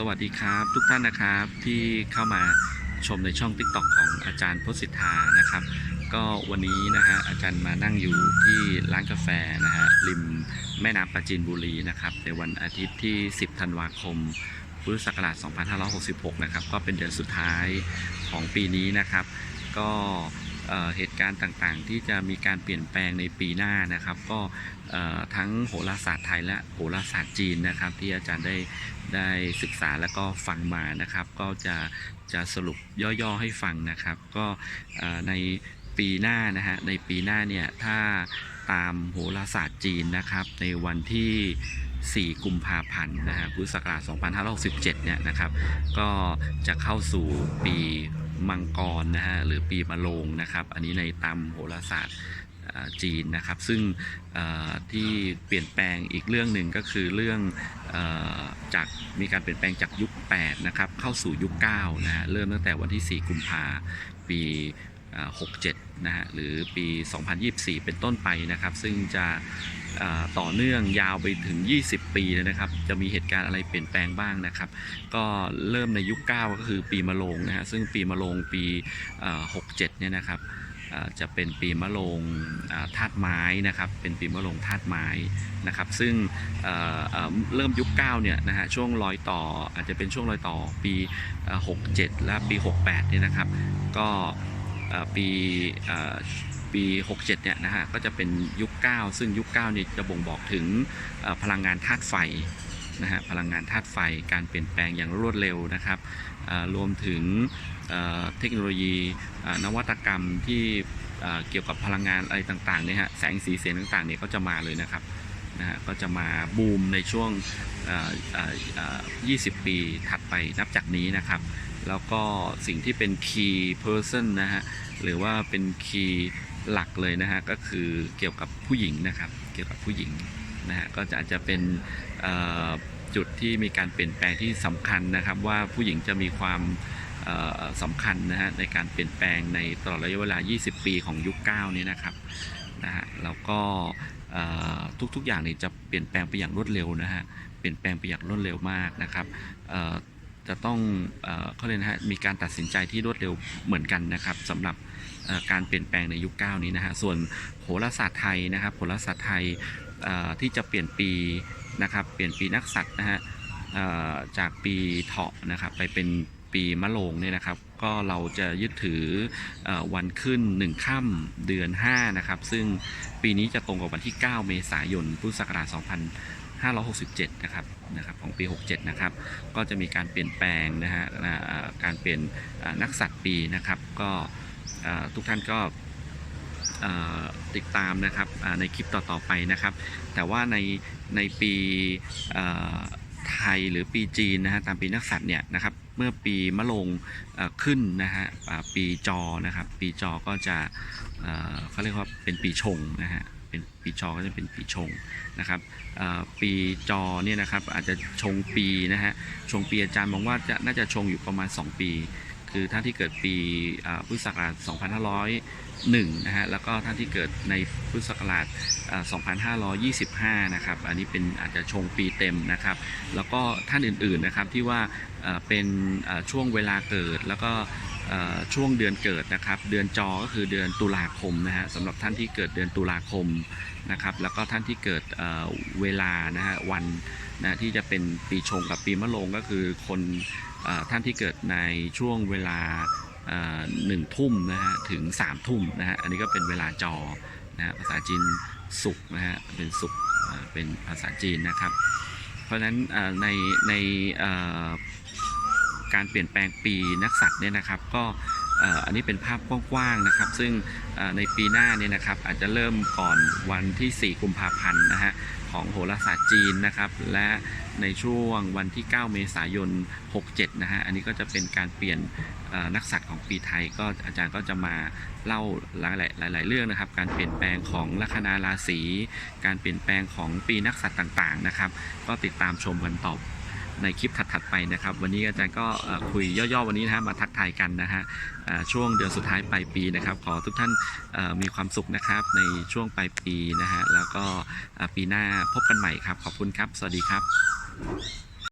สวัสดีครับ ทุกท่านนะครับที่เข้ามาชมในช่อง t ิ k t o k ของอาจารย์พุทธสิทธานะครับ ก็วันนี้นะฮะอาจารย์มานั่งอยู่ที่ร้านกาแฟนะฮะริมแม่น้ำปราจีนบุรีนะครับในวันอาทิตย์ที่ 10 ธันวาคม พุทธศักราช 2566 นะครับ ก็เป็นเดือนสุดท้ายของปีนี้นะครับ ก็ เหตุการณ์ต่างๆ ที่จะมีการเปลี่ยนแปลงในปีหน้านะครับ ก็ทั้งโหราศาสตร์ไทยและโหราศาสตร์จีนนะครับ ที่อาจารย์ได้ได้ศึกษาแล้วก็ฟังมานะครับ ก็จะจะสรุปย่อๆให้ฟังนะครับ ก็ในปีหน้านะฮะในปีหน้าเนี่ยถ้าตามโหราศาสตร์จีนนะครับ ในวันที่ 4 กุมภาพันธ์นะฮะพุทธศักราช 2567 เนี่ยนะครับ ก็จะเข้าสู่ปี มังกรนะฮะหรือปีมะโรงนะครับ อันนี้ในตามโหราศาสตร์จีนนะครับ ซึ่งที่เปลี่ยนแปลงอีกเรื่องหนึ่งก็คือเรื่องจากมีการเปลี่ยนแปลงจากยุค 8 นะครับ เข้าสู่ยุค 9 นะฮะเริ่มตั้งแต่วันที่ 4 กุมภาปี 67 นะฮะหรือปี 2024 เป็นต้นไปนะครับ ซึ่งจะต่อเนื่องยาวไปถึง 20 ปีเลยนะครับ จะมีเหตุการณ์อะไรเปลี่ยนแปลงบ้างนะครับ ก็เริ่มในยุค 9 ก็คือปีมะโรงนะฮะซึ่งปีมะโรงปี 67 เนี่ยนะครับจะเป็นปีมะโรงธาตุไม้นะครับ เป็นปีมะโรงธาตุไม้นะครับ ซึ่งเเเริ่มยุค9เนี่ยนะฮะช่วงรอยต่ออาจจะเป็นช่วงรอยต่อปี 67 และปี 68 เนี่ยนะครับ ก็ ปีปี 67 เนี่ยนะฮะ ก็จะเป็นยุค 9 ซึ่งยุค 9 เนี่ยจะบ่งบอกถึงพลังงานธาตุไฟนะฮะ พลังงานธาตุไฟ การเปลี่ยนแปลงอย่างรวดเร็วนะครับรวมถึงเทคโนโลยีนวัตกรรมที่เกี่ยวกับพลังงานอะไรต่างๆเนี่ยฮะ แสงสีเสียงต่างๆเนี่ยก็จะมาเลยนะครับนะฮะก็จะมาบูมในช่วงเอ่อเอ่อเอ่อ20 ปีถัดไปนับจากนี้นะครับ แล้วก็สิ่งที่เป็น key person นะฮะหรือว่าเป็น key หลักเลยนะฮะก็คือเกี่ยวกับผู้หญิงนะครับ เกี่ยวกับผู้หญิงนะฮะก็จะอาจจะเป็นจุดที่มีการเปลี่ยนแปลงที่สำคัญนะครับ ว่าผู้หญิงจะมีความสำคัญนะฮะในการเปลี่ยนแปลงในตลอดระยะเวลา 20 ปีของยุค 9 นี้นะครับนะฮะแล้วก็ทุกๆอย่างนี่จะเปลี่ยนแปลงไปอย่างรวดเร็วนะฮะเปลี่ยนแปลงไปอย่างรวดเร็วมากนะครับ จะต้องเขาเรียกนะฮะมีการตัดสินใจที่รวดเร็วเหมือนกันนะครับสำหรับการเปลี่ยนแปลงในยุค 9 นี้นะฮะส่วนโหราศาสตร์ไทยนะครับโหราศาสตร์ไทยที่จะเปลี่ยนปีนะครับเปลี่ยนปีนักสัตว์นะฮะจากปีเถาะนะครับไปเป็นปีมะโรงเนี่ยนะครับก็เราจะยึดถือออวันขึ้น 1 ค่ำเดือน 5 นะครับ ซึ่งปีนี้จะตรงกับวันที่ 9 เมษายน พุทธศักราช 567 นะครับนะครับของปี 67 นะครับ ก็จะมีการเปลี่ยนแปลงนะฮะการเปลี่ยนนักสัตว์ปีนะครับก็ทุกท่านก็ติดตามนะครับในคลิปต่อๆไปนะครับ แต่ว่าในในปีไทยหรือปีจีนนะฮะตามปีนักสัตว์เนี่ยนะครับเมื่อปีมะโรงขึ้นนะฮะปีจอนะครับปีจอก็จะเขาเรียกว่าเป็นปีชงนะฮะ เป็นปีจอก็จะเป็นปีชงนะครับปีจอเนี่ยนะครับอาจจะชงปีนะฮะชงปีอาจารย์มองว่าจะน่าจะชงอยู่ประมาณ 2 ปี คือท่านที่เกิดปีอ่าพุทธศักราช 2501 นะฮะแล้วก็ท่านที่เกิดในพุทธศักราชอ่า2525 นะครับอันนี้เป็นอาจจะชงปีเต็มนะครับ แล้วก็ท่านอื่นๆนะครับที่ว่าเป็นช่วงเวลาเกิดแล้วก็ ช่วงเดือนเกิดนะครับ เดือนจอก็คือเดือนตุลาคมนะฮะสำหรับท่านที่เกิดเดือนตุลาคมนะครับ แล้วก็ท่านที่เกิดเเวลานะฮะวันนะที่จะเป็นปีชงกับปีมะโรงก็คือคนอท่านที่เกิดในช่วงเวลาหนึ่งทุ่มนะฮะถึงสามทุ่มนะฮะอันนี้ก็เป็นเวลาจอนะภาษาจีนสุกนะฮะเป็นสุกเป็นภาษาจีนนะครับ เพราะฉะนั้นในใน การเปลี่ยนแปลงปีนักสัตว์เนี่ยนะครับ ก็อันนี้เป็นภาพกว้างๆนะครับ ซึ่งในปีหน้าเนี่ยนะครับอาจจะเริ่มก่อนวันที่ 4 กุมภาพันธ์นะฮะของโหราศาสตร์จีนนะครับ และในช่วงวันที่ 9 เมษายน 67 นะฮะอันนี้ก็จะเป็นการเปลี่ยนนักสัตว์ของปีไทยก็อาจารย์ก็จะมาเล่าหลายๆหลาย ๆ เรื่องนะครับ การเปลี่ยนแปลงของลัคนาราศีการเปลี่ยนแปลงของปีนักสัตว์ต่างๆนะครับ ก็ติดตามชมกันต่อ ในคลิปถัดๆไปนะครับ วันนี้อาจารย์ก็คุยย่อๆวันนี้นะฮะมาทักทายกันนะฮะช่วงเดือนสุดท้ายปลายปีนะครับ ขอทุกท่านมีความสุขนะครับในช่วงปลายปีนะฮะแล้วก็ปีหน้าพบกันใหม่ครับ ขอบคุณครับ สวัสดีครับ